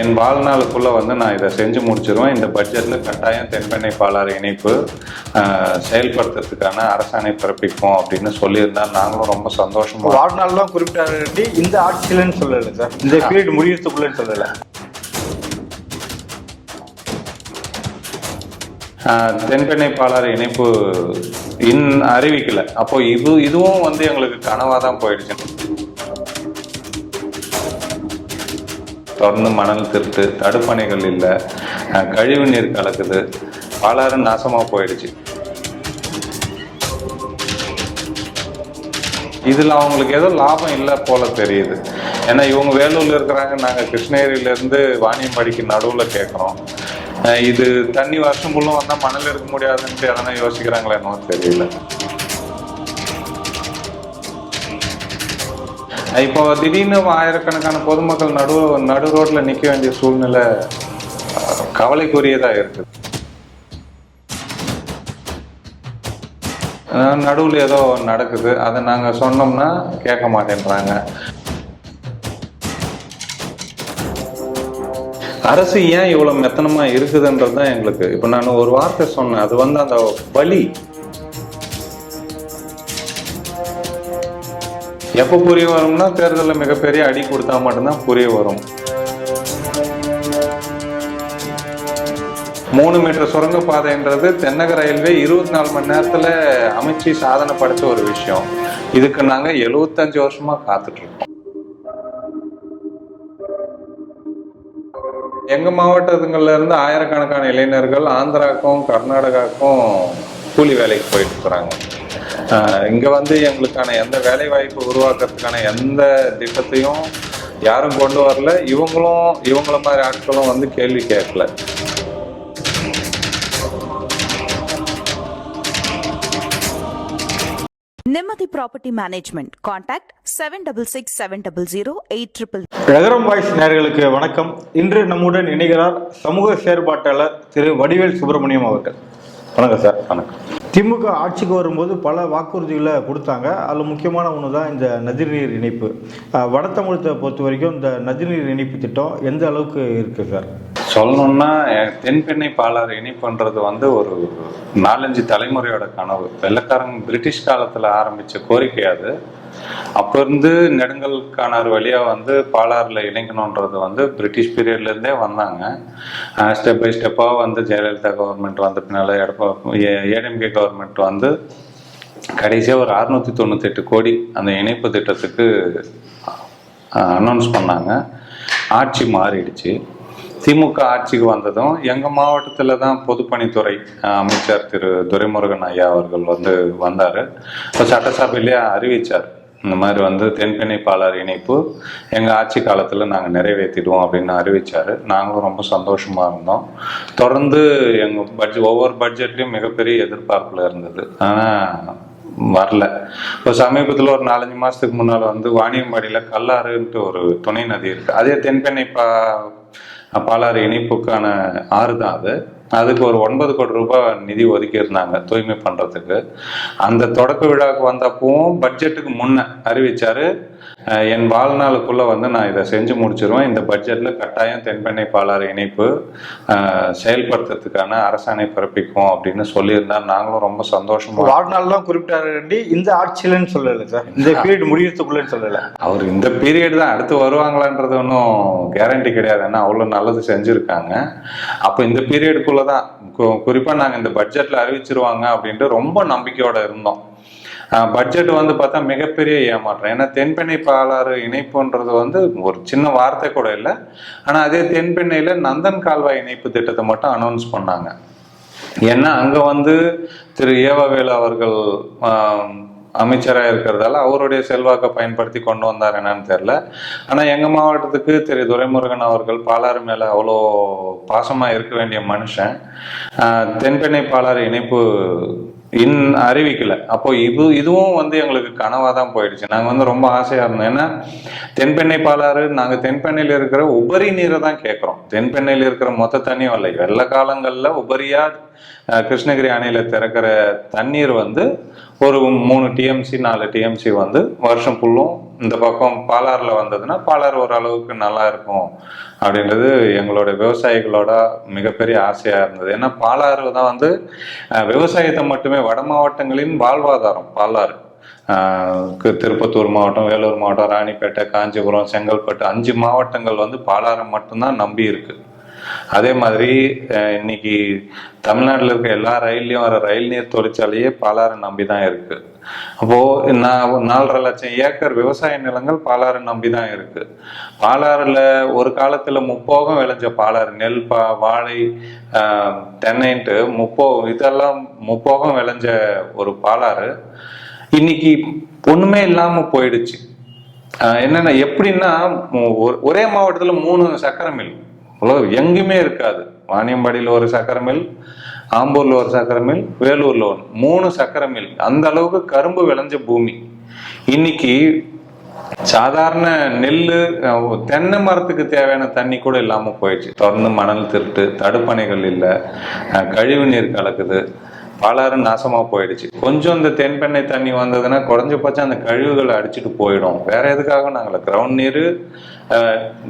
என் வாழ்நாளுக்குள்ளே வந்து நான் இதை செஞ்சு முடிச்சிருவேன். இந்த பட்ஜெட்டில் கட்டாயம் தென்பெண்ணை பாலாறு இணைப்பு செயல்படுத்துறதுக்கான அரசாணை பிறப்பிப்போம் அப்படின்னு சொல்லியிருந்தா நாங்களும் ரொம்ப சந்தோஷமா வாழ்நாள் தான் குறிப்பிட்டாட்டி இந்த ஆட்சியிலன்னு சொல்லலை சார். இந்த பீரியட் முடியறதுக்குள்ளன்னு சொல்லலை. தென்பெண்ணை பாலாறு இணைப்பு இன் அறிவிக்கல. அப்போ இது இதுவும் வந்து எங்களுக்கு கனவா தான் போயிடுச்சு தொடர்ந்து மணல் திருட்டு தடுப்பணைகள் இல்லை கழிவு நீர் கலக்குது பாலாறு நாசமாக போயிடுச்சு. இதில் அவங்களுக்கு ஏதோ லாபம் இல்லை போல தெரியுது. ஏன்னா இவங்க வேலூரில் இருக்கிறாங்க நாங்கள் கிருஷ்ணகிரியிலேருந்து வாணியம்பாடிக்கு நடுவில் கேட்குறோம் இது தண்ணி வருஷம் ஃபுல்லும் வந்தால் மணல் இருக்க முடியாதுன்ட்டு எதனா யோசிக்கிறாங்களா என்னவோ தெரியல. இப்போ திடீர்னு ஆயிரக்கணக்கான பொதுமக்கள் நடு நடு ரோட்ல நிக்க வேண்டிய சூழ்நிலை கவலைக்குரியதாக கவலைக்குரியதா இருக்குது. நடுவில் ஏதோ நடக்குது. அதை நாங்கள் சொன்னோம்னா கேட்க மாட்டேன்றாங்க. அரசு ஏன் இவ்வளோ மெத்தனமாக இருக்குதுன்றது தான் எங்களுக்கு. இப்போ நான் ஒரு வார்த்தை சொன்னேன். அது வந்து அந்த வலி எப்போ புரிய வரும்னா தேர்தலில் மிகப்பெரிய அடி கொடுத்தா மட்டும்தான் புரிய வரும். மூணு மீட்டர் சுரங்க பாதைன்றது தென்னக ரயில்வே இருபத்தி நாலு மணி நேரத்தில் அமைச்சு சாதனை படைச்ச ஒரு விஷயம். இதுக்கு நாங்கள் எழுபத்தஞ்சு வருஷமாக காத்துட்ருக்கோம். எங்கள் எங்க மாவட்டத்துங்கள்ல இருந்து ஆயிரக்கணக்கான இளைஞர்கள் ஆந்திராவுக்கும் கர்நாடகாவுக்கும் கூலி வேலைக்கு போயிட்டு இருக்கிறாங்க இங்க வந்து எங்களுக்கான எந்த வேலை வாய்ப்பு உருவாக்குறதுக்கான எந்த திட்டத்தையும் யாரும் கொண்டு வரல. இவங்களும் இவங்கள மாதிரி ஆட்களும் வந்து கேள்வி கேட்கல. Nimati Property Management. Contact 7667008000. நகரம் வாய்ஸ் நேயர்களுக்கு வணக்கம். இன்று நம்முடன் இணைகிறார் சமூக செயற்பாட்டாளர் திரு வடிவேல் சுப்பிரமணியம் அவர்கள். வணக்கம் சார். வணக்கம். திமுக ஆட்சிக்கு வரும்போது பல வாக்குறுதிகளை கொடுத்தாங்க. அதில் முக்கியமான ஒன்று தான் இந்த நதிநீர் இணைப்பு. வட தமிழகத்தை பொறுத்த வரைக்கும் இந்த நதிநீர் இணைப்பு திட்டம் எந்த அளவுக்கு இருக்கு சார்? சொல்லணும்னா தென்பெண்ணை பாலாறு இணைப்புன்றது வந்து ஒரு நாலஞ்சு தலைமுறையோட கனவு. வெள்ளக்காரங்க பிரிட்டிஷ் காலத்தில் ஆரம்பித்த கோரிக்கை அது. அப்போ இருந்து நெடுங்கல் வழியா வந்து பாலாறுல இணைக்கணுன்றது வந்து பிரிட்டிஷ் பீரியட்ல இருந்தே வந்தாங்க. ஸ்டெப் பை ஸ்டெப்பா வந்து ஜெயலலிதா கவர்மெண்ட் வந்த பின்னால் எடப்பா ஏடிஎம்கே கவர்மெண்ட் வந்து கடைசியா ஒரு அறுநூற்றி தொண்ணூத்தெட்டு கோடி அந்த இணைப்பு திட்டத்துக்கு அனௌன்ஸ் பண்ணாங்க. ஆட்சி மாறிடுச்சு. திமுக ஆட்சிக்கு வந்ததும் எங்க மாவட்டத்துல தான் பொதுப்பணித்துறை அஹ், அமைச்சர் திரு துரைமுருகன் ஐயா அவர்கள் வந்து வந்தாரு. இப்போ சட்டசபையிலேயே அறிவிச்சார். இந்த மாதிரி வந்து தென்பெண்ணை பாலாறு இணைப்பு எங்கள் ஆட்சி காலத்தில் நாங்கள் நிறைவேற்றிடுவோம் அப்படின்னு அறிவித்தார் நாங்களும் ரொம்ப சந்தோஷமாக இருந்தோம். தொடர்ந்து எங்கள் பட்ஜெட் ஒவ்வொரு பட்ஜெட்லேயும் மிகப்பெரிய எதிர்பார்ப்பில் இருந்தது. ஆனால் வரல. இப்போ சமீபத்தில் ஒரு நாலஞ்சு மாதத்துக்கு முன்னால் வந்து வாணியம்பாடியில் கல்லாறுன்ட்டு ஒரு துணை நதி இருக்குது அதே தென்பெண்ணை பா பாலாறு இணைப்புக்கான ஆறு தான் அது. அதுக்கு ஒரு ஒன்பது கோடி ரூபாய் நிதி ஒதுக்கி இருந்தாங்க தூய்மை பண்ணுறதுக்கு அந்த தொடக்க விழாவுக்கு வந்தப்பவும் பட்ஜெட்டுக்கு முன்ன அறிவிச்சாரு என் வாழ்நாளுக்குள்ள வந்து நான் இதை செஞ்சு முடிச்சிருவேன். இந்த பட்ஜெட்ல கட்டாயம் தென்பெண்ணை பாலாறு இணைப்பு செயல்படுத்துறதுக்கான அரசாணை பிறப்பிக்கும் அப்படின்னு சொல்லியிருந்தா நாங்களும் ரொம்ப சந்தோஷமா வாழ்நாள் தான் குறிப்பிட்டாட்டி இந்த ஆட்சியிலன்னு சொல்லலை சார். இந்த பீரியட் முடியறதுக்குள்ளன்னு சொல்லலை. அவர் இந்த பீரியட் தான் அடுத்து வருவாங்களான்றது ஒன்றும் கேரண்டி கிடையாது. ஏன்னா அவ்வளோ நல்லது செஞ்சுருக்காங்க. அப்போ இந்த பீரியடுக்குள்ள தான் கு- குறிப்பா நாங்கள் இந்த பட்ஜெட்ல அறிவிச்சிருவாங்க அப்படின்ட்டு ரொம்ப நம்பிக்கையோட இருந்தோம். பட்ஜெட் வந்து பார்த்தா மிகப்பெரிய ஏமாற்றம். ஏன்னா தென்பெண்ணை பாலாறு இணைப்புன்றது வந்து ஒரு சின்ன வார்த்தை கூட இல்லை. ஆனால் அதே தென்பெண்ணையில் நந்தன் கால்வாய் இணைப்பு திட்டத்தை மட்டும் அனௌன்ஸ் பண்ணாங்க. ஏன்னா அங்கே வந்து திரு ஏவவேலு அவர்கள் அமைச்சராக இருக்கிறதால அவருடைய செல்வாக்கை பயன்படுத்தி கொண்டு வந்தார் என்னன்னு தெரியல. ஆனால் எங்கள் மாவட்டத்துக்கு திரு துரைமுருகன் அவர்கள் பாலாறு மேலே அவ்வளோ பாசமாக இருக்க வேண்டிய மனுஷன். தென்பெண்ணை பாலாறு இணைப்பு இன் அறிவிக்கல. அப்போ இது இதுவும் வந்து எங்களுக்கு கனவா தான் போயிடுச்சு. நாங்க வந்து ரொம்ப ஆசையா இருந்தோம். ஏன்னா தென்பெண்ணை பாலாறு நாங்க தென்பெண்ணையில இருக்கிற உபரி நீரை தான் கேட்கிறோம். தென்பெண்ணையில இருக்கிற மொத்த தண்ணியும் இல்லை. வெள்ள காலங்கள்ல உபரியா கிருஷ்ணகிரி அணையில திறக்கிற தண்ணீர் வந்து ஒரு மூணு டிஎம்சி நாலு டிஎம்சி வந்து வருஷம் ஃபுல்லும் இந்த பக்கம் பாலாறில் வந்ததுன்னா பாலாறு ஓரளவுக்கு நல்லா இருக்கும் அப்படின்றது எங்களோட விவசாயிகளோட மிகப்பெரிய ஆசையாக இருந்தது. ஏன்னா பாலாறு தான் வந்து விவசாயத்தை மட்டுமே வட மாவட்டங்களின் வாழ்வாதாரம் பாலாறு. திருப்பத்தூர் மாவட்டம் வேலூர் மாவட்டம் ராணிப்பேட்டை காஞ்சிபுரம் செங்கல்பட்டு அஞ்சு மாவட்டங்கள் வந்து பாலாறை மட்டும்தான் நம்பி இருக்குது அதே மாதிரி அஹ், இன்னைக்கு தமிழ்நாட்டில் இருக்க எல்லா ரயில்லையும் வர ரயில் நீர் தொழிற்சாலையே பாலாறை நம்பி தான் இருக்கு. அப்போ நான் நாலரை லட்சம் ஏக்கர் விவசாய நிலங்கள் பாலாறு நம்பி தான் இருக்கு. பாலாறுல ஒரு காலத்துல முப்போகம் விளைஞ்ச பாலாறு நெல் பா வாழை தென்னைன்ட்டு முப்போ இதெல்லாம் முப்போகம் விளைஞ்ச ஒரு பாலாறு. இன்னைக்கு ஒண்ணுமே இல்லாம போயிடுச்சு. ஆஹ் என்னன்னா எப்படின்னா ஒரே மாவட்டத்துல மூணு சக்கரை மில். உலகம் எங்குமே இருக்காது. வாணியம்பாடியில் ஒரு சக்கரை மில் ஆம்பூரில் ஒரு சக்கரை மில் வேலூரில் ஒன்று மூணு சக்கரை மில். அந்த அளவுக்கு கரும்பு விளைஞ்ச பூமி. இன்னைக்கு சாதாரண நெல் தென்னை மரத்துக்கு தேவையான தண்ணி கூட இல்லாமல் போயிடுச்சு. தொடர்ந்து மணல் திருட்டு தடுப்பணைகள் இல்லை கழிவு நீர் கலக்குது. பாலாறு நாசமா போயிடுச்சு. கொஞ்சம் இந்த தென்பெண்ணை தண்ணி வந்ததுன்னா குறைஞ்சபட்சம் அந்த கழிவுகளை அடிச்சுட்டு போயிடும். வேற எதுக்காக நாங்கள் கிரவுண்ட் நீர்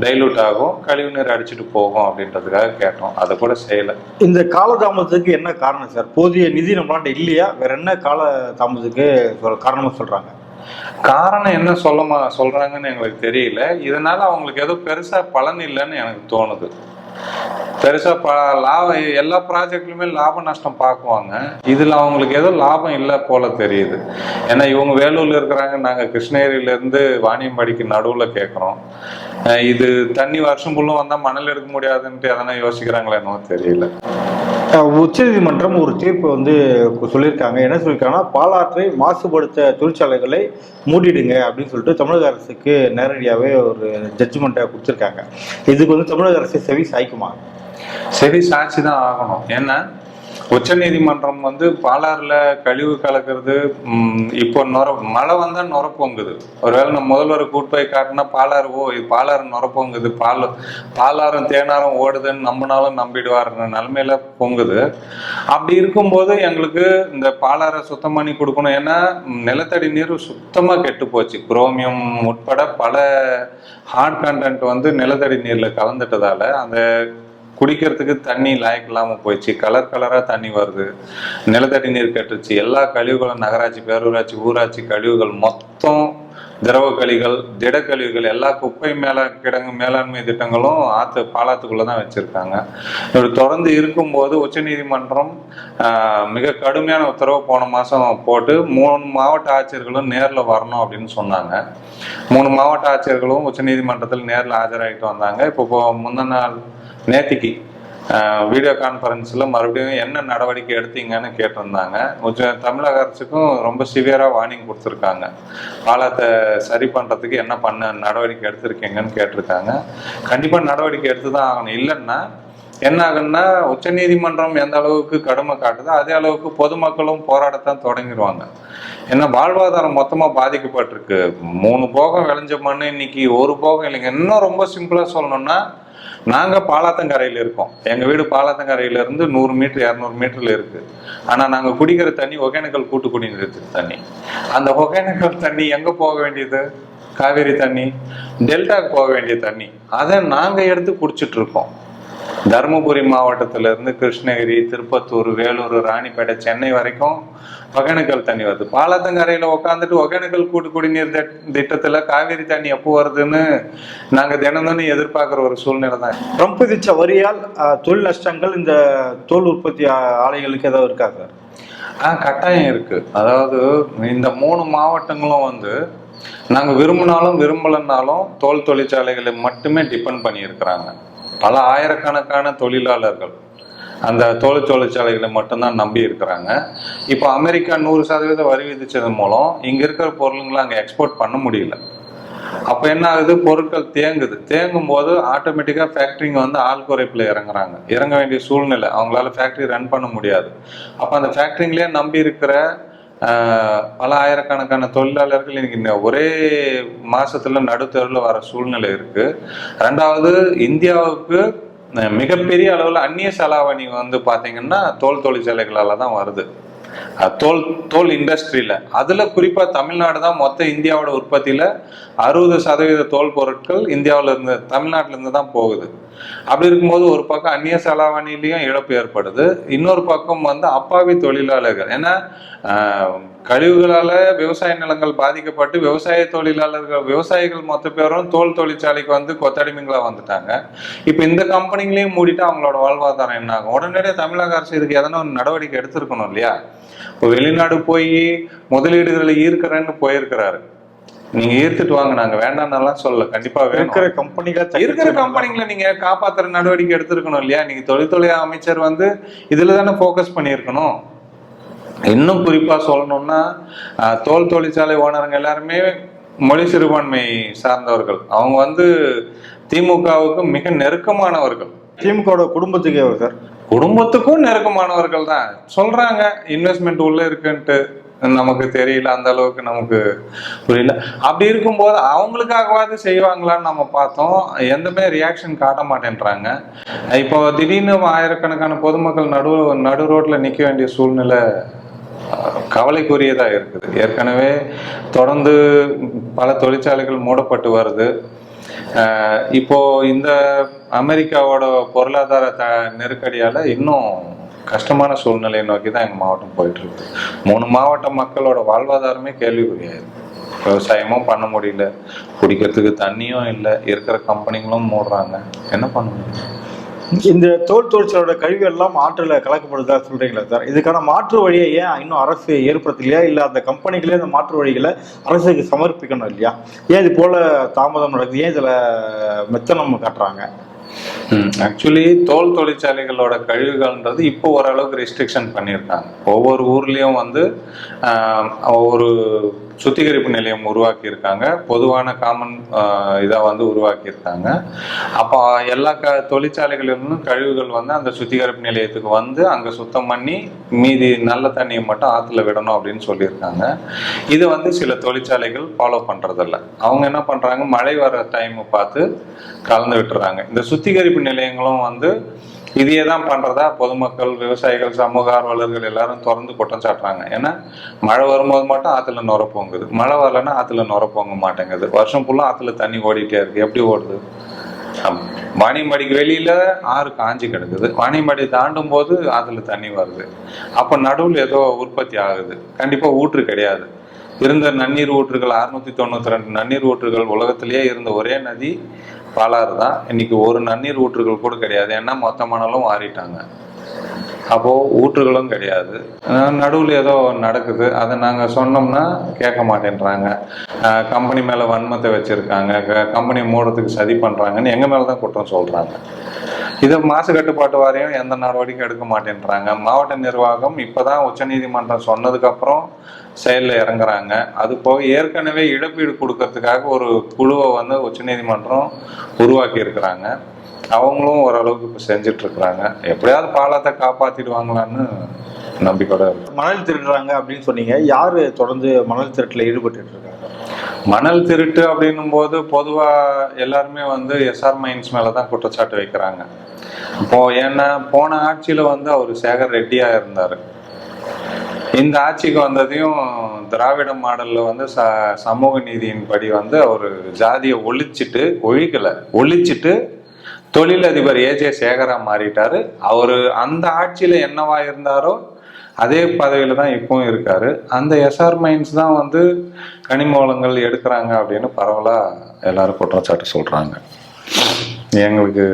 டைலூட் ஆகும் கழிவு நீர் அடிச்சுட்டு போகும் அப்படின்றதுக்காக கேட்டோம். அதை கூட செய்யலை. இந்த காலதாமதத்துக்கு என்ன காரணம் சார்? போதிய நிதி நம்மளாண்ட இல்லையா? வேற என்ன கால தாமதத்துக்கு காரணமாக சொல்றாங்க? காரணம் என்ன சொல்லமா சொல்றாங்கன்னு எங்களுக்கு தெரியல. இதனால அவங்களுக்கு ஏதோ பெருசா பலன் இல்லைன்னு எனக்கு தோணுது. பெருசா லாபம் எல்லா ப்ராஜெக்ட்லுமே லாப நஷ்டம் பார்க்குவாங்க. இதுல அவங்களுக்கு ஏதோ லாபம் இல்லை போல தெரியுது. ஏன்னா இவங்க வேலூர்ல இருக்கிறாங்க நாங்க கிருஷ்ணகிரியில இருந்து வாணியம்பாடிக்கு நடுவுல கேட்குறோம் இது தண்ணி வருஷம் ஃபுல்லும் வந்தா மணல் எடுக்க முடியாதுன்ட்டு எதனா யோசிக்கிறாங்களா என்னவோ தெரியல. உச்சநீதிமன்றம் ஒரு தீர்ப்பு வந்து சொல்லியிருக்காங்க. என்ன சொல்லியிருக்காங்கன்னா பாலாற்றை மாசுபடுத்த தொழிற்சாலைகளை மூடிடுங்க அப்படின்னு சொல்லிட்டு தமிழக அரசுக்கு நேரடியாகவே ஒரு ஜட்ஜ்மெண்ட்டை கொடுத்துருக்காங்க. இதுக்கு வந்து தமிழக அரசு செவி சாய்க்குமா? சரி சாட்சி தான் ஆகணும். ஏன்னா உச்ச நீதிமன்றம் வந்து பாலாறுல கழிவு கலக்கிறது இப்போ நுர மழை வந்தா நொரப்பொங்குது ஒருவேளை நம்ம முதல்வர் கூட்டு போய் காட்டினா பாலாறு ஓ இது பாலாறு நொரப்பொங்குது பால் பாலாறும் தேனாரும் ஓடுதுன்னு நம்பினாலும் நம்பிடுவார் நிலைமையில பொங்குது. அப்படி இருக்கும்போது எங்களுக்கு இந்த பாலாறை சுத்தம் பண்ணி கொடுக்கணும். ஏன்னா நிலத்தடி நீர் சுத்தமா கெட்டு போச்சு. குரோமியம் உட்பட பல ஹார்ட் கண்டென்ட் வந்து நிலத்தடி நீர்ல கலந்துட்டதால அந்த குடிக்கிறதுக்கு தண்ணி லாயக் இல்லாமல் போயிடுச்சு. கலர் கலராக தண்ணி வருது. நிலத்தடி நீர் கட்டுச்சு எல்லா கழிவுகளும் நகராட்சி பேரூராட்சி ஊராட்சி கழிவுகள் மொத்தம் திரவ கழிவுகள் திட கழிவுகள் எல்லா குப்பை மேல கிடங்கு மேலாண்மை திட்டங்களும் ஆத்து பாலாத்துக்குள்ள தான் வச்சிருக்காங்க. இப்படி தொடர்ந்து இருக்கும்போது உச்சநீதிமன்றம் மிக கடுமையான உத்தரவு போன மாசம் போட்டு மூணு மாவட்ட ஆட்சியர்களும் நேரில் வரணும் அப்படின்னு சொன்னாங்க. மூணு மாவட்ட ஆட்சியர்களும் உச்சநீதிமன்றத்தில் நேரில் ஆஜராகிட்டு வந்தாங்க. இப்போ முந்தின நாள் நேற்றுக்கு வீடியோ கான்ஃபரன்ஸில் மறுபடியும் என்ன நடவடிக்கை எடுத்தீங்கன்னு கேட்டிருந்தாங்க. கொஞ்சம் தமிழக அரசுக்கும் ரொம்ப சிவியராக வார்னிங் கொடுத்துருக்காங்க. பாலத்தை சரி பண்ணுறதுக்கு என்ன பண்ண நடவடிக்கை எடுத்திருக்கீங்கன்னு கேட்டிருக்காங்க. கண்டிப்பாக நடவடிக்கை எடுத்து தான் ஆகணும். இல்லைன்னா என்ன ஆகுன்னா உச்சநீதிமன்றம் எந்த அளவுக்கு கடுமை காட்டுதோ அதே அளவுக்கு பொதுமக்களும் போராடத்தான் தொடங்கிடுவாங்க. ஏன்னா வாழ்வாதாரம் மொத்தமாக பாதிக்கப்பட்டிருக்கு. மூணு போகம் விளைஞ்ச மண்ணு இன்னைக்கு ஒரு போகம் இல்லைங்க. இன்னும் ரொம்ப சிம்பிளாக சொல்லணும்னா நாங்கள் பாலாத்தங்கரையில் இருக்கோம். எங்கள் வீடு பாலாத்தங்கரையில இருந்து நூறு மீட்டர் இரநூறு மீட்டரில் இருக்குது ஆனால் நாங்கள் குடிக்கிற தண்ணி ஒகேனக்கல் கூட்டு குடிநீர் தண்ணி. அந்த ஒகேனக்கல் தண்ணி எங்கே போக வேண்டியது? காவேரி தண்ணி டெல்டாக்கு போக வேண்டிய தண்ணி. அதை நாங்கள் எடுத்து குடிச்சிட்டு இருக்கோம். தருமபுரி மாவட்டத்துல இருந்து கிருஷ்ணகிரி திருப்பத்தூர் வேலூர் ராணிப்பேட்டை சென்னை வரைக்கும் ஒகேனக்கல் தண்ணி வருது. பாலாத்தங்கரையில உட்காந்துட்டு ஒகேனக்கல் கூட்டு குடிநீர் திட்- திட்டத்துல காவேரி தண்ணி எப்போ வருதுன்னு நாங்க தினம் தினம் எதிர்பார்க்குற ஒரு சூழ்நிலை தான் ட்ரம்ப் விதிச்ச வரியால் தொழில் நஷ்டங்கள் இந்த தோல் உற்பத்தி ஆலைகளுக்கு ஏதாவது இருக்கா சார்? ஆ கட்டாயம் இருக்கு. அதாவது இந்த மூணு மாவட்டங்களும் வந்து நாங்க விரும்பினாலும் விரும்பலைன்னாலும் தோல் தொழிற்சாலைகளை மட்டுமே டிபெண்ட் பண்ணி இருக்கிறாங்க பல ஆயிரக்கணக்கான தொழிலாளர்கள் அந்த தோல் தொழிற்சாலைகளை மட்டும்தான் நம்பி இருக்கிறாங்க. இப்போ அமெரிக்கா நூறு சதவீதம் வரி விதிச்சதன் மூலம் இங்கே இருக்கிற பொருளுங்களை அங்கே எக்ஸ்போர்ட் பண்ண முடியல. அப்போ என்ன ஆகுது? பொருட்கள் தேங்குது. தேங்கும் போது ஆட்டோமேட்டிக்காக ஃபேக்ட்ரிங்க வந்து ஆள் குறைப்பில் இறங்குறாங்க. இறங்க வேண்டிய சூழ்நிலை. அவங்களால ஃபேக்ட்ரி ரன் பண்ண முடியாது. அப்போ அந்த ஃபேக்ட்ரிங்களே நம்பி இருக்கிற பல ஆயிரக்கணக்கான தொழிலாளர்கள் இன்னைக்கு ஒரே மாசத்துல நடுத்தருவில் வர சூழ்நிலை இருக்கு. ரெண்டாவது இந்தியாவுக்கு மிகப்பெரிய அளவில் அந்நிய செலாவணி வந்து பார்த்தீங்கன்னா தோல் தொழிற்சாலைகளால தான் வருது. தோல் தோல் இண்டஸ்ட்ரியில. அதில் குறிப்பாக தமிழ்நாடு தான் மொத்த இந்தியாவோட உற்பத்தியில் அறுபது சதவீத தோல் பொருட்கள் இந்தியாவிலேருந்து இருந்து தான் போகுது. அப்படி இருக்கும்போது ஒரு பக்கம் அந்நிய செலாவணிலையும் இழப்பு ஏற்படுது. இன்னொரு பக்கம் வந்து அப்பாவி தொழிலாளர்கள். ஏன்னா கழிவுகளால விவசாய நிலங்கள் பாதிக்கப்பட்டு விவசாய தொழிலாளர்கள் விவசாயிகள் மொத்த பேரும் தோல் தொழிற்சாலைக்கு வந்து கொத்தடிமைங்களா வந்துட்டாங்க. இப்போ இந்த கம்பெனிங்களையும் மூடிட்டு அவங்களோட வாழ்வாதாரம் என்ன ஆகும்? உடனடியாக தமிழக அரசு இதுக்கு எதனா ஒரு நடவடிக்கை எடுத்திருக்கணும் இல்லையா? இப்போ வெளிநாடு போய் முதலீடுகளை ஈர்க்கிறேன்னு போயிருக்கிறாரு. நீங்க ஈர்த்துட்டு வாங்க நாங்க வேண்டாம்னு சொல்லல. கண்டிப்பா இருக்கிற கம்பெனிகள் இருக்கிற கம்பெனிங்களை நீங்க காப்பாத்துற நடவடிக்கை எடுத்திருக்கணும் இல்லையா? நீங்க தொழில்துறை அமைச்சர் வந்து இதுல தானே ஃபோக்கஸ் பண்ணியிருக்கணும். இன்னும் குறிப்பா சொல்லணும்னா தோல் தொழிற்சாலை ஓனருங்க எல்லாருமே மொழி சிறுபான்மை சார்ந்தவர்கள். அவங்க வந்து திமுகவுக்கு மிக நெருக்கமானவர்கள். திமுக குடும்பத்துக்கு சார்? குடும்பத்துக்கும் நெருக்கமானவர்கள் தான். சொல்றாங்க இன்வெஸ்ட்மெண்ட் உள்ள இருக்குன்ட்டு. நமக்கு தெரியல அந்த அளவுக்கு நமக்கு புரியல. அப்படி இருக்கும்போது அவங்களுக்காகவாது செய்வாங்களான்னு நம்ம பார்த்தோம். எந்தமே ரியாக்ஷன் காட்ட மாட்டேன்றாங்க. இப்போ திடீர்னு ஆயிரக்கணக்கான பொதுமக்கள் நடு நடு ரோட்ல நிக்க வேண்டிய சூழ்நிலை கவலைக்குரியதாக கவலைக்குரியதா இருக்குது. ஏற்கனவே தொடர்ந்து பல தொழிற்சாலைகள் மூடப்பட்டு வருது. இப்போ இந்த அமெரிக்காவோட பொருளாதார த நெருக்கடியால இன்னும் கஷ்டமான சூழ்நிலையை நோக்கி தான் எங்க மாவட்டம் போயிட்டு இருக்கு மூணு மாவட்ட மக்களோட வாழ்வாதாரமே கேள்விக்குரியாது விவசாயமும் பண்ண முடியல. குடிக்கிறதுக்கு தண்ணியும் இல்லை. இருக்கிற கம்பெனிகளும் மூடுறாங்க. என்ன பண்ண முடியும்? இந்த தோல் தொழிற்சாலையோட கழிவு எல்லாம் ஆற்றுல கலக்கப்படுதா சொல்றீங்களா சார்? இதுக்கான மாற்று வழியை ஏன் இன்னும் அரசு ஏற்படுத்தலையா? இல்லை அந்த கம்பெனிகளே அந்த மாற்று வழிகளை அரசுக்கு சமர்ப்பிக்கணும் இல்லையா? ஏன் இது போல தாமதம் நடக்குது? ஏன் இதில் மெத்தனம் காட்டுறாங்க? ஆக்சுவலி தோல் தொழிற்சாலைகளோட கழிவுகள்ன்றது இப்போ ஓரளவுக்கு ரெஸ்ட்ரிக்ஷன் பண்ணியிருக்காங்க. ஒவ்வொரு ஊர்லேயும் வந்து ஒரு சுத்திகரிப்பு நிலையம் உருவாக்கியிருக்காங்க. பொதுவான காமன் இதாக வந்து உருவாக்கியிருக்காங்க. அப்போ எல்லா க தொழிற்சாலைகளிலிருந்தும் கழிவுகள் வந்து அந்த சுத்திகரிப்பு நிலையத்துக்கு வந்து அங்கே சுத்தம் பண்ணி மீதி நல்ல தண்ணியை மட்டும் ஆற்றுல விடணும் அப்படின்னு சொல்லியிருக்காங்க. இது வந்து சில தொழிற்சாலைகள் ஃபாலோ பண்ணுறதில்ல அவங்க என்ன பண்ணுறாங்க மழை வர டைம் பார்த்து கலந்து விட்டுறாங்க. இந்த சுத்திகரிப்பு நிலையங்களும் வந்து இதையே தான் பண்றதா பொதுமக்கள் விவசாயிகள் சமூக ஆர்வலர்கள் எல்லாரும் தொடர்ந்து குற்றம் சாட்டுறாங்க. ஏன்னா மழை வரும்போது மட்டும் ஆற்றுல நுர மழை வரலன்னா ஆற்றுல நுர மாட்டேங்குது. வருஷம் ஃபுல்லா ஆற்றுல தண்ணி ஓடிட்டே இருக்கு. எப்படி ஓடுது? ஆமா. வாணியம்பாடிக்கு வெளியில ஆறு காஞ்சி கிடக்குது. வாணியம்பாடி தாண்டும் போது அதுல தண்ணி வருது. அப்ப நடுவில் ஏதோ உற்பத்தி ஆகுது. கண்டிப்பா ஊற்று கிடையாது. இருந்த நன்னீர் ஊற்றுகள் அறுநூத்தி தொண்ணூத்தி ரெண்டு நன்னீர் ஊற்றுகள் உலகத்திலேயே இருந்த ஒரே நதி பாலாறு தான். இன்னைக்கு ஒரு நன்னீர் ஊற்றுகள் கூட கிடையாது. ஏன்னா மொத்த மணலும் மாறிட்டாங்க. அப்போது ஊற்றுகளும் கிடையாது. நடுவில் ஏதோ நடக்குது. அதை நாங்கள் சொன்னோம்னா கேட்க மாட்டேன்றாங்க. கம்பெனி மேலே வன்மத்தை வச்சிருக்காங்க. கம்பெனி மூடத்துக்கு சதி பண்ணுறாங்கன்னு எங்கள் மேலே தான் குற்றம் சொல்கிறாங்க இதை மாசு கட்டுப்பாட்டு வாரியம் எந்த நடவடிக்கையும் எடுக்க மாட்டேன்றாங்க. மாவட்ட நிர்வாகம் இப்போதான் உச்சநீதிமன்றம் சொன்னதுக்கப்புறம் செயலில் இறங்குறாங்க. அது போக ஏற்கனவே இழப்பீடு கொடுக்கறதுக்காக ஒரு குழுவை வந்து உச்சநீதிமன்றம் உருவாக்கி இருக்கிறாங்க. அவங்களும் ஓரளவுக்கு இப்போ செஞ்சுட்டு இருக்கிறாங்க. எப்படியாவது பாலத்தை காப்பாத்திடுவாங்களான்னு நம்பிக்கையோட மணல் திருடுறாங்க அப்படின்னு சொன்னீங்க. யாரு தொடர்ந்து மணல் திருட்டுல ஈடுபட்டு இருக்காங்க? மணல் திருட்டு அப்படின்னும் போது பொதுவா எல்லாருமே வந்து எஸ்ஆர் மைன்ஸ் மேல தான் குற்றச்சாட்டு வைக்கிறாங்க. இப்போ ஏன்னா போன ஆட்சியில வந்து அவர் சேகர் ரெட்டியா இருந்தாரு. இந்த ஆட்சிக்கு வந்ததையும் திராவிட மாடல்ல வந்து ச சமூக நீதியின் படி வந்து அவர் ஜாதியை ஒழிச்சிட்டு ஒழிக்கல. ஒழிச்சிட்டு தொழிலதிபர் ஏஜே சேகரா மாறிட்டாரு. அவரு அந்த ஆட்சியில என்னவா இருந்தாரோ அதே பதவியில தான் இப்பவும் இருக்காரு. அந்த எஸ்ஆர் மைன்ஸ் தான் வந்து கனிம வளங்கள் எடுக்கிறாங்க அப்படின்னு பரவலா எல்லாரும் குற்றச்சாட்டு சொல்றாங்க. எங்களுக்கு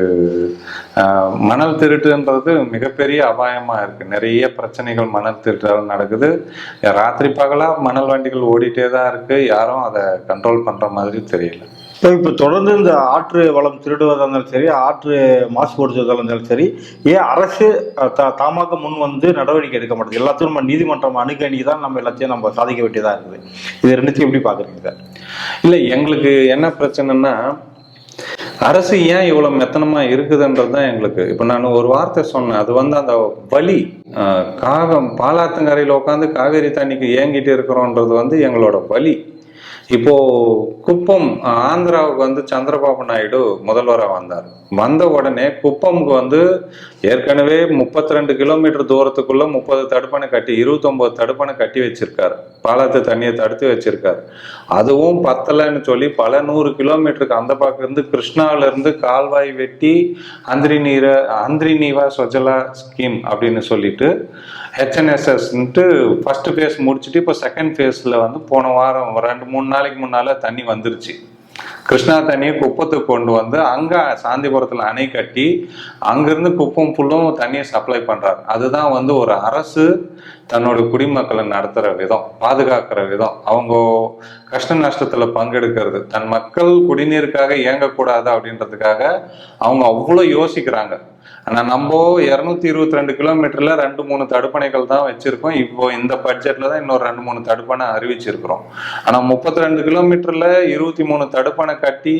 மணல் திருட்டுன்றது மிகப்பெரிய அபாயமா இருக்கு. நிறைய பிரச்சனைகள் மணல் திருட்டால் நடக்குது. ராத்திரி பகலா மணல் வண்டிகள் ஓடிட்டே தான் இருக்கு. யாரும் அதை கண்ட்ரோல் பண்ற மாதிரி தெரியல. இப்போ இப்போ தொடர்ந்து இந்த ஆற்று வளம் திருடுவதாக இருந்தாலும் சரி ஆற்று மாசுபடுத்துவதாக இருந்தாலும் சரி ஏன் அரசு த தாமாக முன் வந்து நடவடிக்கை எடுக்க மாட்டேங்குது. எல்லாத்தையும் நம்ம நீதிமன்றம் அணுகி அணுகி தான் நம்ம எல்லாத்தையும் நம்ம சாதிக்க வேண்டியதா இருக்குது. இது ரெண்டுத்தையும் எப்படி பாக்குறீங்க சார்? இல்ல எங்களுக்கு என்ன பிரச்சனைன்னா அரசு ஏன் இவ்வளவு மெத்தனமா இருக்குதுன்றது தான் எங்களுக்கு. இப்ப நான் ஒரு வார்த்தை சொன்னேன். அது வந்து அந்த வலி காகம் பாலாத்தங்கரையில் உட்காந்து காவேரி தண்ணிக்கு ஏங்கிட்டு இருக்கிறோன்றது வந்து எங்களோட வலி. இப்போ குப்பம் ஆந்திராவுக்கு வந்து சந்திரபாபு நாயுடு முதல்வராக வந்தார். வந்த உடனே குப்பம்க்கு வந்து ஏற்கனவே முப்பத்தி ரெண்டு கிலோமீட்டர் தூரத்துக்குள்ள முப்பது தடுப்பணை கட்டி இருபத்தொன்பது தடுப்பணை கட்டி வச்சிருக்காரு. பாலத்து தண்ணியை தடுத்து வச்சிருக்காரு. அதுவும் பத்தலைன்னு சொல்லி பல நூறு கிலோமீட்டருக்கு அந்த பக்கம் இருந்து கிருஷ்ணால இருந்து கால்வாய் வெட்டி அந்திரி நீரை அந்திரி நீவா சொஜலா ஸ்கீம் அப்படின்னு சொல்லிட்டு ஹெச்என்எஸ்எஸ்ன்ட்டு ஃபர்ஸ்ட் ஃபேஸ் முடிச்சுட்டு இப்போ செகண்ட் ஃபேஸில் வந்து போன வாரம் ரெண்டு மூணு நாளைக்கு முன்னால தண்ணி வந்துருச்சு. கிருஷ்ணா தண்ணியை குப்பத்துக்கு கொண்டு வந்து அங்கே சாந்திபுரத்தில் அணை கட்டி அங்கேருந்து குப்பம் புல்லும் தண்ணியை சப்ளை பண்ணுறாரு அதுதான் வந்து ஒரு அரசு தன்னோட குடிமக்களை நடத்துகிற விதம் பாதுகாக்கிற விதம் அவங்க கஷ்ட நஷ்டத்தில் பங்கெடுக்கிறது தன் மக்கள் குடிநீருக்காக இயங்கக்கூடாது அப்படின்றதுக்காக அவங்க அவ்வளோ யோசிக்கிறாங்க. ஆனா நம்ம இருநூத்தி இருபத்தி ரெண்டு கிலோமீட்டர்ல ரெண்டு மூணு தடுப்பணைகள் தான் வச்சிருக்கோம். இப்போ இந்த பட்ஜெட்ல தான் இன்னொரு ரெண்டு மூணு தடுப்பணை அறிவிச்சிருக்கிறோம். ஆனா முப்பத்தி ரெண்டு கிலோமீட்டர்ல இருபத்தி மூணு தடுப்பணை கட்டி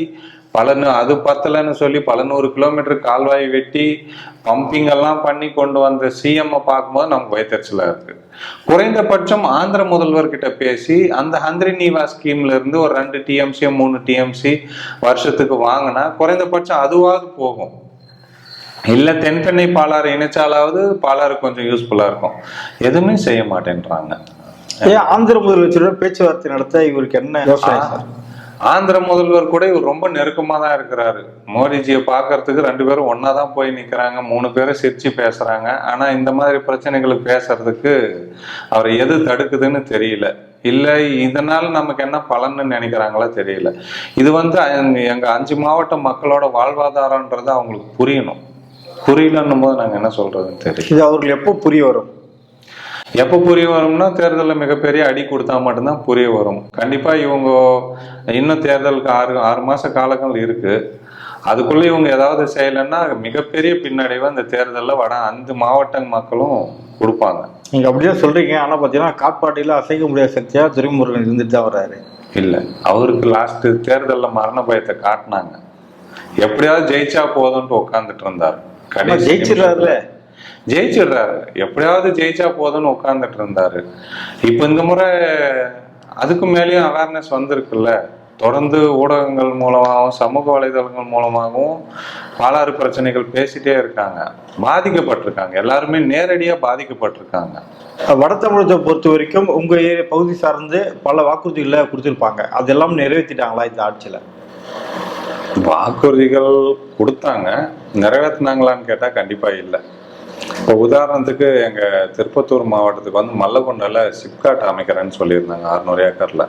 பல நூ- அது பத்தலைன்னு சொல்லி பல நூறு கிலோமீட்டர் கால்வாய் வெட்டி பம்பிங் எல்லாம் பண்ணி கொண்டு வந்த சிஎம் பார்க்கும்போது நமக்கு வயிற்றுச்சலா இருக்கு. குறைந்தபட்சம் ஆந்திர முதல்வர்கிட்ட பேசி அந்த ஹந்திரி நீவா ஸ்கீம்ல இருந்து ஒரு ரெண்டு டிஎம்சி மூணு டிஎம்சி வருஷத்துக்கு வாங்கினா குறைந்தபட்சம் அதுவாவது போகும். இல்ல தென்பெண்ணை பாலாறு இணைச்சாலாவது பாலாறு கொஞ்சம் யூஸ்ஃபுல்லா இருக்கும். எதுவுமே செய்ய மாட்டேன்றாங்க. ஏன் ஆந்திர முதலமைச்சருடன் பேச்சுவார்த்தை நடத்த இவருக்கு என்ன ஆந்திர முதல்வர் கூட இவர் ரொம்ப நெருக்கமாக தான் இருக்கிறாரு. மோடிஜியை பார்க்கறதுக்கு ரெண்டு பேரும் ஒன்றா தான் போய் நிக்கிறாங்க மூணு பேரும் சிரிச்சு பேசுறாங்க. ஆனா இந்த மாதிரி பிரச்சனைகளுக்கு பேசுறதுக்கு அவரை எது தடுக்குதுன்னு தெரியல. இல்ல இதனால நமக்கு என்ன பலன்னு நினைக்கிறாங்களா தெரியல. இது வந்து எங்கள் எங்க அஞ்சு மாவட்ட மக்களோட வாழ்வாதாரம்ன்றது அவங்களுக்கு புரியணும். புரியலன்னும் போது நாங்க என்ன சொல்றதுன்னு தெரியல. இது அவர்களுக்கு எப்போ புரிய வரும்? எப்போ புரிய வரும்னா தேர்தலில் மிகப்பெரிய அடி கொடுத்தா மட்டும்தான் புரிய வரும். கண்டிப்பா இவங்க இன்னும் தேர்தலுக்கு ஆறு ஆறு மாச காலங்கள் இருக்கு. அதுக்குள்ள இவங்க ஏதாவது செய்யலைன்னா மிகப்பெரிய பின்னடைவை அந்த தேர்தலில் வட அஞ்சு மாவட்ட மக்களும் கொடுப்பாங்க. நீங்க அப்படியே சொல்றீங்க. ஆனா பாத்தீங்கன்னா காட்பாடியில அசைக்க முடியாத சக்தியா துரைமுருகன் இருந்துட்டு தான் வர்றாரு. இல்லை. அவருக்கு லாஸ்ட் தேர்தலில் மரண பயத்தை காட்டினாங்க. எப்படியாவது ஜெயிச்சா போதும்ட்டு உட்காந்துட்டு இருந்தார். ஜெயிச்சிடறாருல. ஜெயிச்சிடுறாரு. எப்படியாவது ஜெயிச்சா போதும்னு உட்கார்ந்துட்டு இருந்தாரு. இப்போ இந்த முறை அதுக்கு மேலேயும் அவேர்னஸ் வந்திருக்குல்ல. தொடர்ந்து ஊடகங்கள் மூலமாகவும் சமூக வலைதளங்கள் மூலமாகவும் பாலாறு பிரச்சனைகள் பேசிட்டே இருக்காங்க. பாதிக்கப்பட்டிருக்காங்க. எல்லாருமே நேரடியா பாதிக்கப்பட்டிருக்காங்க. வட தமிழகத்தை பொறுத்த வரைக்கும் உங்க ஏரியா பகுதி சார்ந்து பல வாக்குறுதிகளை கொடுத்திருப்பாங்க. அதெல்லாம் நிறைவேற்றிட்டாங்களா இந்த ஆட்சியில? வாக்குறுதிகள் கொடுத்தாங்க. நிறைவேற்றினாங்களான்னு கேட்டா கண்டிப்பா இல்லை. இப்போ உதாரணத்துக்கு எங்கள் திருப்பத்தூர் மாவட்டத்துக்கு வந்து மல்லகுண்டல சிப்காட் அமைக்கிறேன்னு சொல்லியிருந்தாங்க அறுநூறு ஏக்கரில்.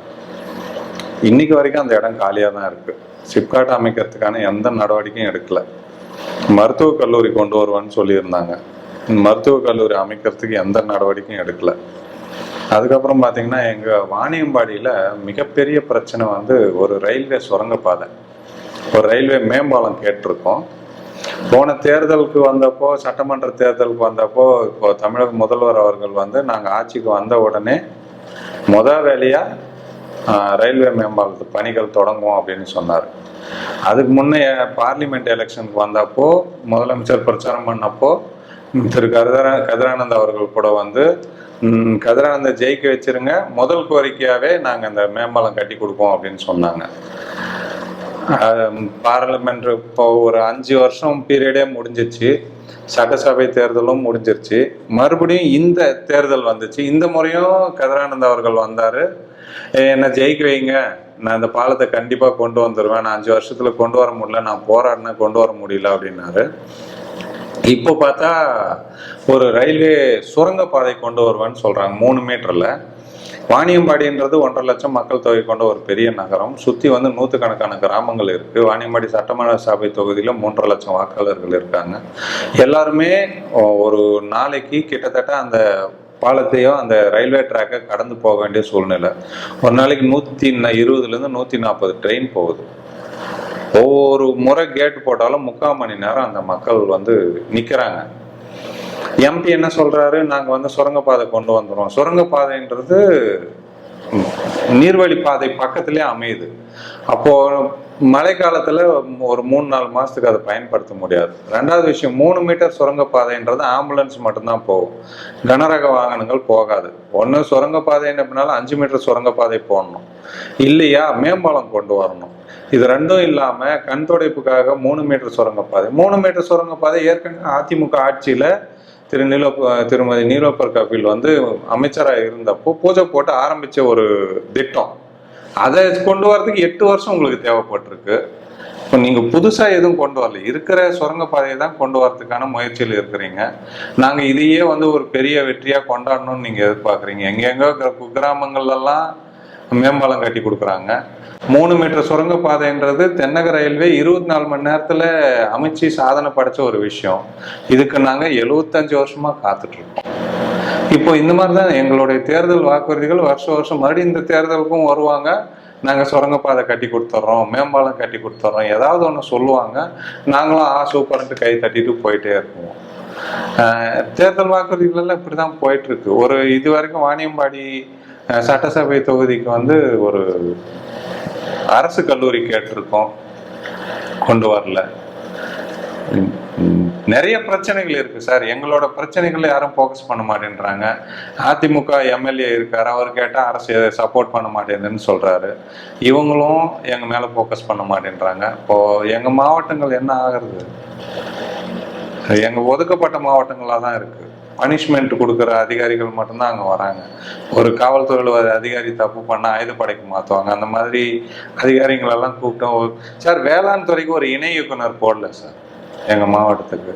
இன்னைக்கு வரைக்கும் அந்த இடம் காலியாக தான் இருக்குது சிப்காட் அமைக்கிறதுக்கான எந்த நடவடிக்கையும் எடுக்கலை. மருத்துவக் கல்லூரி கொண்டு வருவான்னு சொல்லியிருந்தாங்க. மருத்துவக் கல்லூரி அமைக்கிறதுக்கு எந்த நடவடிக்கையும் எடுக்கலை. அதுக்கப்புறம் பார்த்தீங்கன்னா எங்கள் வாணியம்பாடியில் மிகப்பெரிய பிரச்சனை வந்து ஒரு ரயில்வே சுரங்கப்பாதை. ஒரு ரயில்வே மேம்பாலம் கேட்டிருக்கோம். போன தேர்தலுக்கு வந்தப்போ சட்டமன்ற தேர்தலுக்கு வந்தப்போ இப்போ தமிழக முதல்வர் அவர்கள் வந்து நாங்கள் ஆட்சிக்கு வந்த உடனே முத வேலையா ஆஹ், ரயில்வே மேம்பாலத்து பணிகள் தொடங்குவோம் அப்படின்னு சொன்னார். அதுக்கு முன்னே பார்லிமெண்ட் எலெக்ஷனுக்கு வந்தப்போ முதலமைச்சர் பிரச்சாரம் பண்ணப்போ திரு கதிரா கதிரானந்த் அவர்கள் கூட வந்து கதிரானந்த ஜெயிக்க வச்சிருங்க முதல் கோரிக்கையாவே நாங்கள் இந்த மேம்பாலம் கட்டி கொடுப்போம் அப்படின்னு சொன்னாங்க. பார்லிமெண்ட் இப்போ ஒரு அஞ்சு வருஷம் பீரியடே முடிஞ்சிச்சு சட்டசபை தேர்தலும் முடிஞ்சிருச்சு. மறுபடியும் இந்த தேர்தல் வந்துச்சு. இந்த முறையும் கதிரானந்த் அவர்கள் வந்தார். என்னை ஜெயிக்க வைங்க. நான் இந்த பாலத்தை கண்டிப்பாக கொண்டு வந்துடுவேன் நான் அஞ்சு வருஷத்தில் கொண்டு வர முடியல. நான் போராடினா கொண்டு வர முடியல அப்படின்னாரு. இப்போ பார்த்தா ஒரு ரயில்வே சுரங்கப்பாதை கொண்டு வருவேன்னு சொல்றாங்க மூணு மீட்டர்ல வாணியம்பாடின்றது ஒன்றரை லட்சம் மக்கள் தொகை கொண்ட ஒரு பெரிய நகரம். சுற்றி வந்து நூற்றுக்கணக்கான கிராமங்கள் இருக்குது வாணியம்பாடி சட்டமன்ற சபை தொகுதியில் மூன்றரை லட்சம் வாக்காளர்கள் இருக்காங்க. எல்லாருமே ஒரு நாளைக்கு கிட்டத்தட்ட அந்த பாலத்தையோ அந்த ரயில்வே ட்ராக்கை கடந்து போக வேண்டிய சூழ்நிலை. ஒரு நாளைக்கு நூற்றி இருபதுலேருந்து நூற்றி நாற்பது ட்ரெயின் போகுது. ஒவ்வொரு முறை கேட்டு போட்டாலும் முக்கால் மணி நேரம் அந்த மக்கள் வந்து நிக்கிறாங்க. எம்பி என்ன சொல்றாரு? நாங்க வந்து சுரங்கப்பாதை கொண்டு வந்துடுவோம் சுரங்கப்பாதைன்றது நீர்வழி பாதை பக்கத்திலே அமையுது. அப்போ மழை காலத்துல ஒரு மூணு நாலு மாசத்துக்கு அதை பயன்படுத்த முடியாது. ரெண்டாவது விஷயம் மூணு மீட்டர் சுரங்கப்பாதைன்றது ஆம்புலன்ஸ் மட்டும்தான் போகும். கனரக வாகனங்கள் போகாது. ஒன்று சுரங்கப்பாதை அப்படின்னாலும் அஞ்சு மீட்டர் சுரங்கப்பாதை போடணும். இல்லையா? மேம்பாலம் கொண்டு வரணும். இது ரெண்டும் இல்லாம கண் துடைப்புக்காக மூணு மீட்டர் சுரங்கப்பாதை மூணு மீட்டர் சுரங்கப்பாதை ஏற்கனவே அதிமுக ஆட்சியில திரு நீலோ திருமதி நீலோபர் கபில் வந்து அமைச்சராக இருந்தப்போ பூஜை போட்டு ஆரம்பிச்ச ஒரு திட்டம். அதை கொண்டு வரதுக்கு எட்டு வருஷம் உங்களுக்கு தேவைப்பட்டிருக்கு. இப்போ நீங்க புதுசா எதுவும் கொண்டு வரல. இருக்கிற சுரங்கப்பாதையை தான் கொண்டு வரதுக்கான முயற்சியில் இருக்கிறீங்க. நாங்க இதையே வந்து ஒரு பெரிய வெற்றியா கொண்டாடணும்னு நீங்க எதிர்பார்க்குறீங்க. எங்கெங்க கிராமங்கள்ல எல்லாம் மேம்பாலம் கட்டி கொடுக்குறாங்க. மூணு மீட்டர் சுரங்கப்பாதைன்றது தென்னக ரயில்வே இருபத்தி நாலு மணி நேரத்தில் அமைச்சு சாதனை படைச்ச ஒரு விஷயம். இதுக்கு நாங்கள் எழுபத்தஞ்சு வருஷமாக காத்துட்ருக்கோம். இப்போ இந்த மாதிரி தான் எங்களுடைய தேர்தல் வாக்குறுதிகள் வருஷம் வருஷம் மறுபடியும் இந்த தேர்தலுக்கும் வருவாங்க. நாங்கள் சுரங்கப்பாதை கட்டி கொடுத்துட்றோம் மேம்பாலம் கட்டி கொடுத்துட்றோம். ஏதாவது ஒன்று சொல்லுவாங்க. நாங்களும் ஆ சூப்பர்ன்ட்டு கை தட்டிட்டு போயிட்டே இருப்போம். தேர்தல் வாக்குறுதிகளெல்லாம் இப்படி தான் போயிட்டுருக்கு ஒரு இது வரைக்கும் வாணியம்பாடி சட்டசபை தொகுதிக்கு வந்து ஒரு அரசு கல்லூரி கேட்டிருக்கோம். கொண்டு வரல. நிறைய பிரச்சனைகள் இருக்கு சார். எங்களோட பிரச்சனைகளை யாரும் ஃபோக்கஸ் பண்ண மாட்டேன்றாங்க. அதிமுக எம்எல்ஏ இருக்கார். அவர் கேட்டால் அரசு சப்போர்ட் பண்ண மாட்டேங்குதுன்னு சொல்றாரு. இவங்களும் எங்க மேல ஃபோக்கஸ் பண்ண மாட்டேன்றாங்க. இப்போ எங்க மாவட்டங்கள் என்ன ஆகுறது? எங்க ஒதுக்கப்பட்ட மாவட்டங்களா தான் இருக்கு. பனிஷ்மெண்ட் கொடுக்குற அதிகாரிகள் மட்டும்தான் அங்க வராங்க. ஒரு காவல்துறையில் ஒரு அதிகாரி தப்பு பண்ணா ஆயுதப்படைக்கு மாத்துவாங்க. அந்த மாதிரி அதிகாரிகளெல்லாம் கூப்பிட்டோம் சார் வேளாண் துறைக்கு ஒரு இணை இயக்குனர் போடல சார். எங்க மாவட்டத்துக்கு.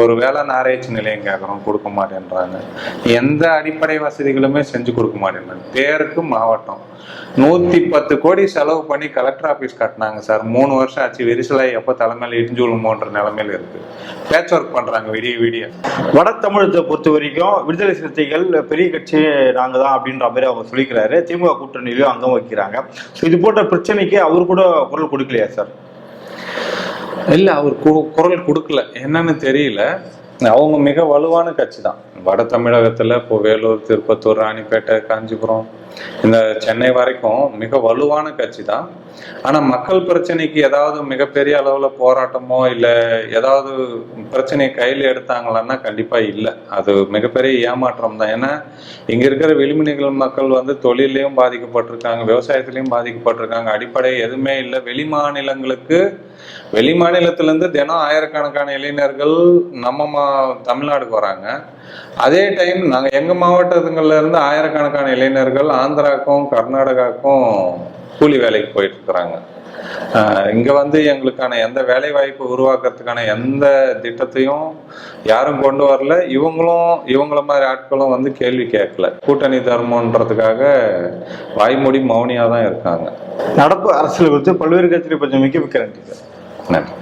ஒரு வேளாண் ஆராய்ச்சி நிலையம் கேட்குறோம் கொடுக்க மாட்டேன்றாங்க. எந்த அடிப்படை வசதிகளுமே செஞ்சு கொடுக்க மாட்டேன்றாங்க. பேருக்கு மாவட்டம். நூத்தி பத்து கோடி செலவு பண்ணி கலெக்டர் ஆபீஸ் கட்டினாங்க சார். மூணு வருஷம் ஆச்சு விரிசலாய் எப்போ தலைமையில இடிஞ்சு விழுமோன்ற நிலைமையில இருக்கு. பேட்ச் ஒர்க் பண்றாங்க விடிய விடிய. வட தமிழகத்தை பொறுத்த வரைக்கும் விடுதலை சிறுத்தைகள் பெரிய கட்சி நாங்கள் தான் அப்படின்ற மாதிரி அவங்க சொல்லிக்கிறாரு. திமுக கூட்டணியிலையும் அங்கம் வைக்கிறாங்க. ஸோ இது போன்ற பிரச்சனைக்கு அவர் கூட குரல் கொடுக்கலையா சார்? இல்ல அவர் கு- குரல் கொடுக்கல. என்னன்னு தெரியல. அவங்க மிக வலுவான கட்சி தான். வட தமிழகத்துல இப்போ வேலூர் திருப்பத்தூர் ராணிப்பேட்டை காஞ்சிபுரம் இந்த சென்னை வரைக்கும் மிக வலுவான கட்சி தான் ஆனா மக்கள் பிரச்சனைக்கு ஏதாவது மிகப்பெரிய அளவுல போராட்டமோ இல்ல ஏதாவது பிரச்சனையை கையில எடுத்தாங்களான்னா கண்டிப்பா இல்லை. அது மிகப்பெரிய ஏமாற்றம் தான். ஏன்னா இங்க இருக்கிற விளிம்புநிகள் மக்கள் வந்து தொழிலையும் பாதிக்கப்பட்டிருக்காங்க விவசாயத்துலேயும் பாதிக்கப்பட்டிருக்காங்க. அடிப்படை எதுவுமே இல்லை. வெளி மாநிலங்களுக்கு வெளி மாநிலத்திலேருந்து தினம் ஆயிரக்கணக்கான இளைஞர்கள் நம்ம மா தமிழ்நாடுக்கு வராங்க. அதே டைம் நாங்க எங்க மாவட்டங்கள்ல இருந்து ஆயிரக்கணக்கான இளைஞர்கள் ஆந்திராக்கும் கர்நாடகாவுக்கும் கூலி வேலைக்கு போயிட்டு இருக்கிறாங்க இங்க வந்து எங்களுக்கான எந்த வேலை வாய்ப்பு உருவாக்குறதுக்கான எந்த திட்டத்தையும் யாரும் கொண்டு வரல. இவங்களும் இவங்கள மாதிரி ஆட்களும் வந்து கேள்வி கேட்கல. கூட்டணி தர்மன்றதுக்காக வாய்மூடி மௌனியா தான் இருக்காங்க. நடப்பு அரசியல் குறித்து பல்வேறு கட்சிகளை பற்றி மிக்க மிக்க நன்றி.